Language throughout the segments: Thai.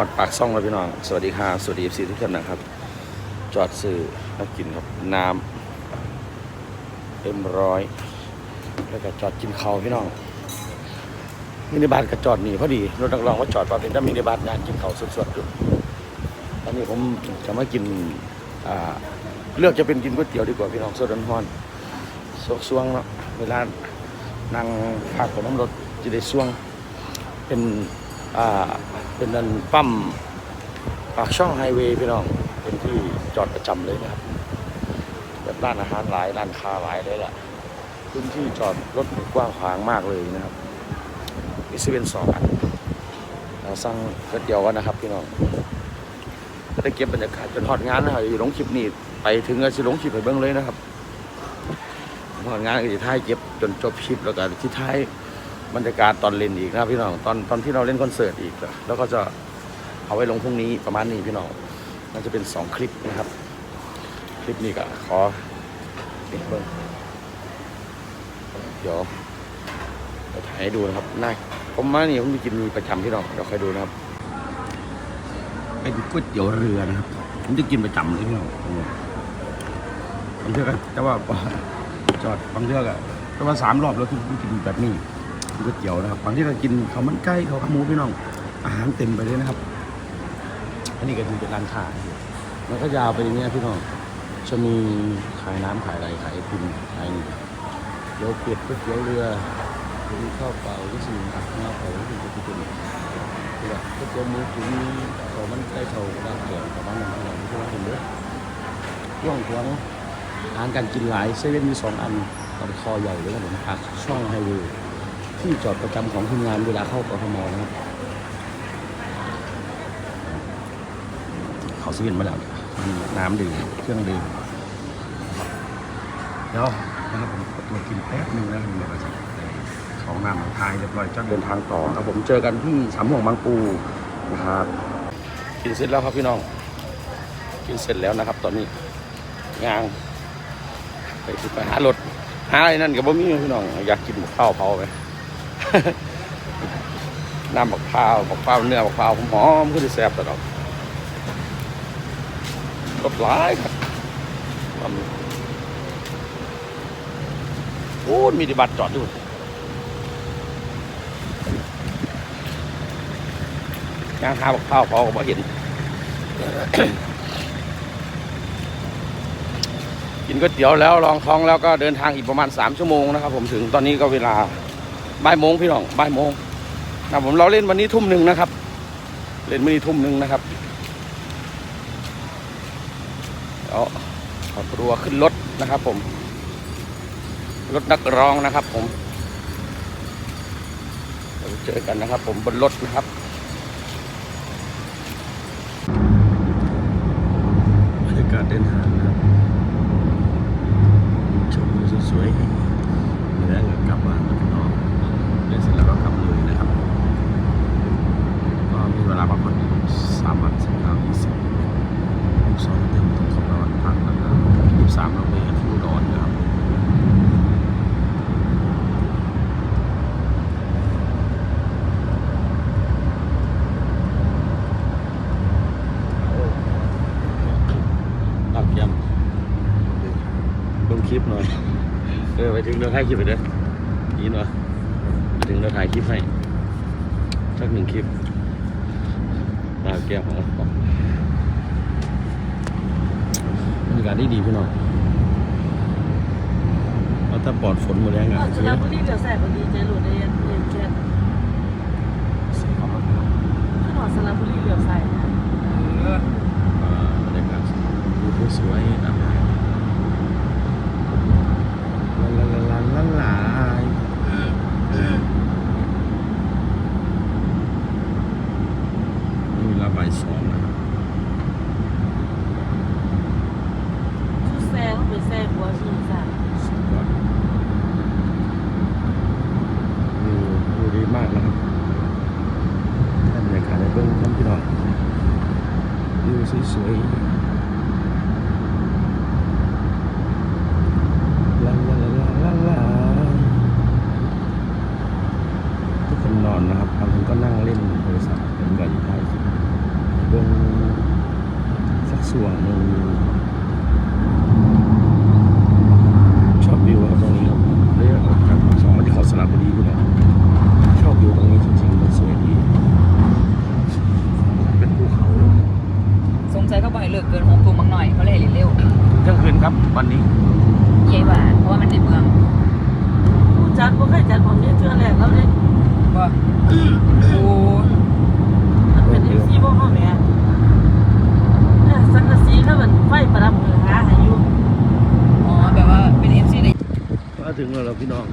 อดปากซ่องแล้วพี่น้อง สวัสดีครับสวัสดีเอฟซีทุกท่านนะครับ จอดซื้อน้ำกินครับน้ำเอ็มร้อยแล้วก็จอดกินข้าวพี่น้องมินิบาร์ก็จอดหนีพอดีรถนักร้องก็จอดปาเป็นถ้ามินิบาร์งานกินข้าวสดๆอยู่ตอนนี้ผมจะมากินอ่าเลือกจะเป็นกินก๋วยเตี๋ยวดีกว่าพี่น้องสดร้อนๆสวกสวงเนาะเวลานั่งพักกับน้ำรถจะได้สวงเป็น อ่าเป็นนันปั๊มปากช่องไฮเวย์พี่น้องเป็นที่จอดประจำเลยนะครับแบบร้านอาหารหลายร้านค้าหลายเลยล่ะพื้นที่จอดรถกว้างขวางมากเลยนะครับมีเซเว่นสองอันเราสั่งก๋วยเตี๋ยวกันนะครับพี่น้องก็ได้เก็บบรรยากาศจนทอดงานนะครับอยู่ลงคลิปนี้ไปถึงก็จะลงคลิปไปเบิ้งเลยนะครับทอดงานก็จะท้ายเก็บจนจบคลิปแล้วก็ที่ท้าย บรรยากาศตอนเล่นอีกนะพี่น้องตอนตอนที่เราเล่นคอนเสิร์ตอีก แล้วก็จะเอาไว้ลงพรุ่งนี้ประมาณนี้พี่น้องน่าจะเป็นสองคลิปนะครับ คลิปนี้ก็ขอปิดเบิ้งเดี๋ยวจะถ่ายให้ดูนะครับน่าผมมานี่ผมจะกินมีประจำพี่น้องเดี๋ยวคอยดูนะครับ เป็นก๋วยเตี๋ยวเรือนะครับผมจะกินประจำเลยพี่น้องบางเทือกแต่ว่าจอดบางเทือกอะแต่ว่าสามรอบแล้วที่กินแบบนี้ ก๋วยเตี๋ยวนะครับบางที่เรากินเขามันไก่ข้าขาหมูพี่น้อง อาหารเต็มไปเลยนะครับ อันนี้ก็คือเป็นร้านค้ามันก็ยาวไปอย่างเงี้ยพี่น้อง จะมีขายน้ำขายอะไรขายไอติมขายนี่เดี๋ยวเป็ดก๋วยเตี๋ยวเรือหรือข้าวเปล่าที่สิ่งอักงาเผาที่จะเป็นคือแบบก๋วยเตี๋ยวหมูตุ๋นข้ามันไก่ข้าวราดแกงประมาณนั้นพี่น้องที่เราเห็นเด้อช่วงของอาหารการกินหลายเซเว่นมีสองอันตอนคอใหญ่เลยครับผมปากช่องไฮเวย์ ที่จอดประจำของทีมงานเวลาเข้ากทมนะครับเขาซื้อมาแล้วมีน้ำดื่มเครื่องดื่มเดี๋ยวนะครับผมขอตัวกินแป๊บนึงนะครับเดี๋ยวเราจะของน้ำของทายเรียบร้อยจะเดินทางต่อครับผมเจอกันที่สามห่วงบางปูนะครับ กินเสร็จแล้วครับพี่น้อง กินเสร็จแล้วนะครับ ตอนนี้ยางไปที่ไปหารถหาอะไรนั่นกับบ่มีพี่น้อง อยากกินหมูข้าวเผาไป น้ำบักพร้าวบักพร้าวเนื้อบักพร้าวหอมก็จะแซ่บตลอดรสหลายครับโอ้มีดีบัตรจอดด้วยยางหาบักพร้าวเผาก็บ่เห็น กินก๋วยเตี๋ยวแล้วลองท้องแล้วก็เดินทางอีกประมาณ 3 ชั่วโมงนะครับ ผมถึงตอนนี้ก็เวลา บ่ายโมงพี่น้องบ่ายโมงนะผมเราเล่นวันนี้ทุ่มหนึ่งนะครับ เล่นวันนี้ทุ่มหนึ่งนะครับเอาเอาตัวขึ้นรถนะครับ ผมรถนักร้องนะครับ ผมเราเจอกันนะครับ ผมบนรถนะครับบรรยากาศเดินทางนะครับชมวิวสวยๆแล้วก็กลับบ้านแล้วพี่น้อง เล่นเสร็จแล้วก็กลับเลยนะครับ ก็มีเวลาพักผ่อนอีกสามวันสิบเก้ายี่สิบสองเต็มต้องขับนอนพักแล้วก็ยี่สิบสามเราไปที่อุดรนะครับ ตับยำ ลงคลิปหน่อย เออไปถึงเราถ่ายคลิปไปเด้อยินวะไปถึงเราถ่ายคลิปให้สักหนึ่งคลิปตาแก้มของเราบรรยากาศดีดีพี่น้องเอาถ้าปลอดฝนหมดแรงอะสระบุรีเดี๋ยวใส่พอดีเจหลุดเรียนเรียนแค่ขึ้นหอดสระบุรีเดี๋ยวใส่นะอ่าบรรยากาศดูสวยๆนะลา ลาลาลาลานี่เวลาบ่ายสองนะครับคือแซงไปแซงหัวชีสันสุดยอดวิววิวดีมากนะครับบรรยากาศในเบื้องต้นพี่น้องวิวสวยๆลาลาลาลาลาลาทุกคนนอนนะครับบางคนก็นั่งเล่นโทรศัพท์เป็นกันอยู่ท้ายคลิป วงชอบวิวครับตรงนี้ครับเรียกครับสองมาที่เขาสระบุรีด้วยชอบวิวตรงนี้จริงๆมันสวยดี เป็นภูเขา สงสัยเขาบอกให้เลิกเกินหกทุ่มบางหน่อยเขาเลยให้เร็ว เที่ยงคืนครับวันนี้ เย่หว่าเพราะว่ามันในเมือง ผู้จัดบ่เคยจัดผมนี่เทื่อแรกแล้วเนี่ย บ่ โอ้มันเป็นเอฟซีบ่ห้องเนี่ยเอ้อสังกะสีถ้ามันไฟประดับมือหาให้อยู่อ๋อแบบว่าเป็นเอฟซีในมาถึงแล้วเราพี่น้อง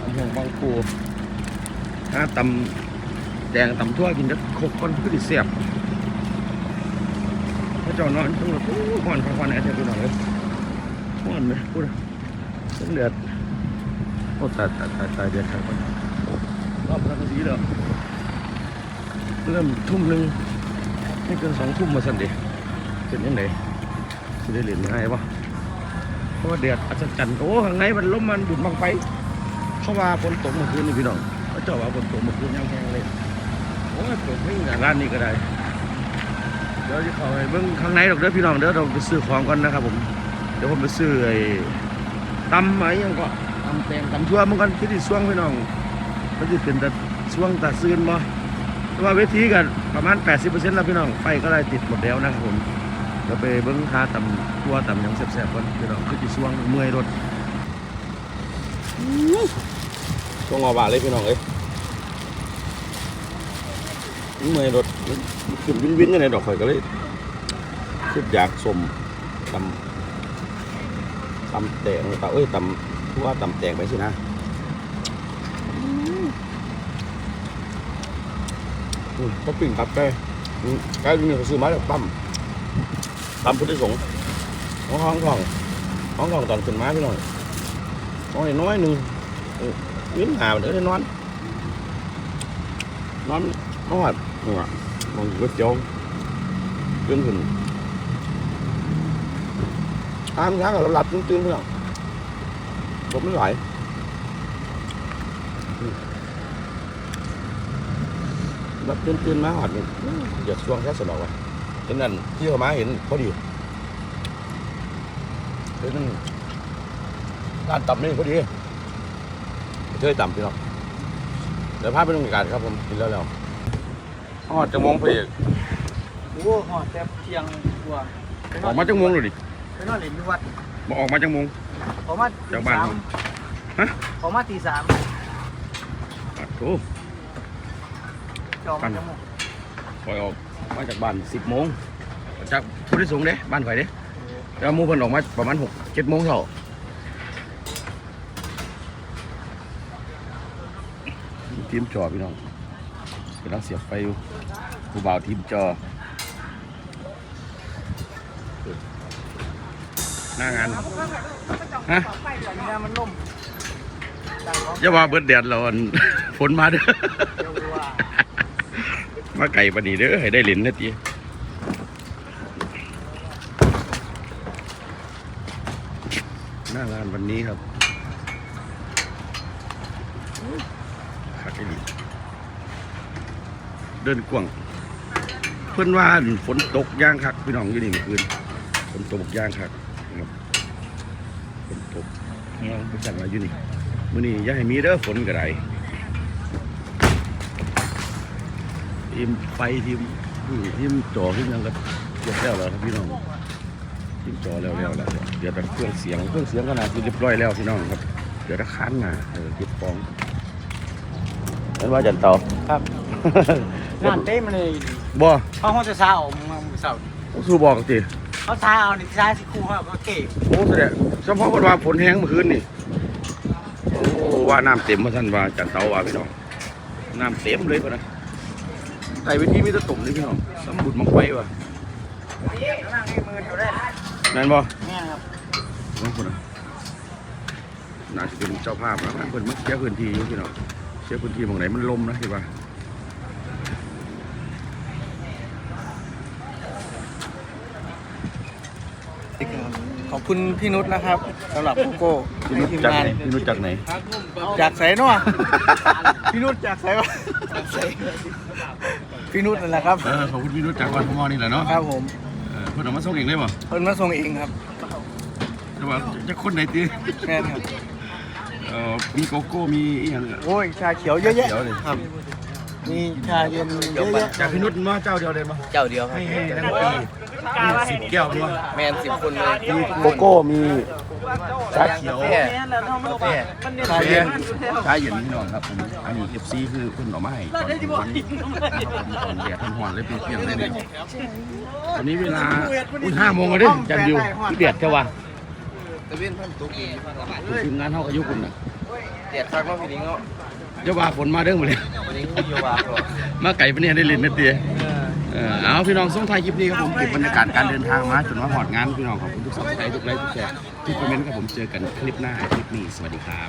ตำหงบางปูถ้าตำแดงตำทั่วกินจะครบก้อนคือดิเสียบพระเจ้านอนทั้งหมดโอ้ก่อนพักผ่อนแอร์เทพี่น้องเลยก่อนไหมพูดอะต้องเดือดโอ้ตายตายตายตายเดือดครับ รอบสังกะสีแล้วเริ่มทุ่มหนึ่งไม่เกินสองทุ่มมาสั่นเดีเป็นยังไงจะได้เหรียญง่ายปะเพราะว่าเดือดอัศจรรย์โอ้ข้างในมันล้มมันบุญบังไฟเขาว่าฝนตกเมื่อคืนนี่พี่น้องเขาเจ้าว่าฝนตกเมื่อคืนยังแห้งเลยโอ้ยตกไม่งาร้านนี้ก็ได้เดี๋ยวจะเข้าไปเบิ่งข้างในดอกเด้อพี่น้องเด้อเราไปซื้อของก่อนนะครับผมเดี๋ยวผมไปซื้อไอ้ตำอะไรยังก็ตำแตงตำทั่วมันกันที่ที่ช่วงพี่น้อง มันจะเป็นแต่ช่วงตัดซื้นบ่แต่ว่าเวทีกันประมาณ 80%แล้วพี่น้องไฟก็ได้ติดหมดแล้วนะครับผมเราไปเบิ้งค้าตำตัวตำยังแซ่บๆก่อนพี่น้องคือจีช่วงเมื่อยรถช่วงออบาเลยพี่น้องเอ้ยเมื่อยรถขึ้นวินวินกันไหนดอกข่อยก็เลยคืออยากสมตำตำแตงตำเอ้ยตำทั่วตำแตงไปสินะ อืมเขาปิ้งตับไปอืมไก่ที่นี่เขาซื้อมาจากปั๊มตามพุทธสงฆ์ของห้องของห้องของตอนขึ้นมาพี่น้อยน้อยน้อยหนึ่งเออยืนหาเดี๋ยวได้นอนนอนนอนหัวมองก๋วยเตี๋ยวยืนขึ้นอ้ามช้างกับหลับตื่นเพื่อนผมไม่ไหว หลับตื่นๆมาหอดนี่อยากช่วงแค่สนองว่ะเห็นนั่นที่เขามาเห็นพอดีเห็นนั่นร้านต่ำนี่พอดีเคยต่ำพี่น้องเดี๋ยวพาไปดูบรรยากาศครับผมกินแล้วแล้วอ๋อจะมองไปอีกโอ้หอดแต่เที่ยงกว่าออกมาจังมงเลยดิไปนอนเล่นที่วัดมาออกมาจังมงเขามาจากบ้านตีสมฮะเขามาตีสามอะโอ้ จองมาจังหวะปล่อยออกมาจากบ้านสิบโมงจากพุทธิสงฆ์เด้บ้านข่อยเด้แล้วหมูเพิ่นออกมาประมาณหกเจ็ดโมงเท่าทีมจอพี่น้องกำลังเสียบไฟอยู่ผู้บ่าวทีมจอหน้างานฮะเนี่ยมันล่มดังเขาอย่าว่าเบิดแดดเราอันฝนมาเด้อเดียวว่า มาไก่ปานนี้เด้อให้ได้เล่นนะทีหน้างานวันนี้ครับขัดได้ดีเดินกว้างเพื่อนว่านฝนตกย่างคักพี่น้องอยู่นี่เมื่อคืนฝนตกย่างคักนะครับฝนตกน้องไปสั่งมาอยู่นี่มื้อนี้ย่าให้มีเด้อฝนก็ได้ ทีมไฟทีมนี่ทีมจอทีมหยังก็เรียบแล้วแล้วครับพี่น้องทีมจอแล้วแล้วแล้วเดี๋ยวแต่เครื่องเสียงเครื่องเสียงก็น่าจะเรียบร้อยแล้วพี่น้องครับ เดี๋ยวถ้าค้านมาเออเก็บฟองนั่นว่าจันเตาครับงานเต้มเลยบ่เขาห้องจะซาออกมาเสาร์สู้บอกสิเขาซาเอานี่ซาสิคูเขาก็เก็บโอ้แสดงเฉพาะคนว่าฝนแห้งเมื่อคืนนี่โอ้ว่าน้ำเต็มมาท่านว่าจันเตาว่าพี่น้องน้ำเต็มเลยปะนะ ใส่ไปที่มีแตะตุ่มนี่พี่น้องสมบุญมังไฟว่ะนั่นมือเดียวได้นั่นบ่นี่ยครับน้องคนน่ะน่าจะเป็นเจ้าภาพนะเพิ่นมาเคลียร์พื้นที่อยู่พี่น้องเคลียพื้นที่หมองไหนมันลมนะคิดว่าขอบคุณพี่นุชนะครับสำหรับโกโก้ พี่นุชทีมจากงานไหนพี่นุชจากไหน จากไสเนาะพี่นุชจากไสวะพี่นุชนั่นแหละครับเออขอบคุณพี่นุชจากวันพมอนี่แหละเนาะครับผมเออเพิ่นเอามาส่งเองเลยบ่เพิ่นมาส่งเองครับแต่ว่าจะคนไหนตีแม่นครับเอ่อมีโกโก้มีอีหยังเนี่ยโอ้ยชาเขียวเยอะแยะเขียวเลย ครับมีชาเย็นเยอะแยะจากพี่นุชมาเจ้าเดียวเลยมาเจ้าเดียวครับให้ให้ทั้งปีมีสิบแก้วมั้งแมนสิบคนเลยมีโกโก้มี ชาเขียวกาแฟกาแฟชาเย็นชาเย็นพี่น้องครับผมอันนี้ FC คือเพิ่นเอามาให้ตอนวันตอนแดดร้อนๆเลยเปรี้ยงๆเลยเนี่ยตอนนี้เวลาอุ้ยห้าโมงแล้วเด้จันดิวพี่เดียดจะวะตะเวนพันตุกอีกทีมงานเฮาก็อยู่คุณน่ะเดียดคักเนาะพี่นิ้งเนาะจะว่าฝนมาเด้อหมดเลยวันนี้มีอยู่ว่าหรอมาไก่ปะเนี่ยได้เล่นนะเตี้ย เออเอาพี่น้องส่งท้ายคลิปนี้ครับผมเก็บบรรยากาศการเดินทางมาจนว่าหอดงานพี่น้องขอบคุณทุกสับสไครทุกไลค์ทุกแชร์ทุกคอมเมนต์ครับผมเจอกันคลิปหน้าคลิปนี้สวัสดีครับ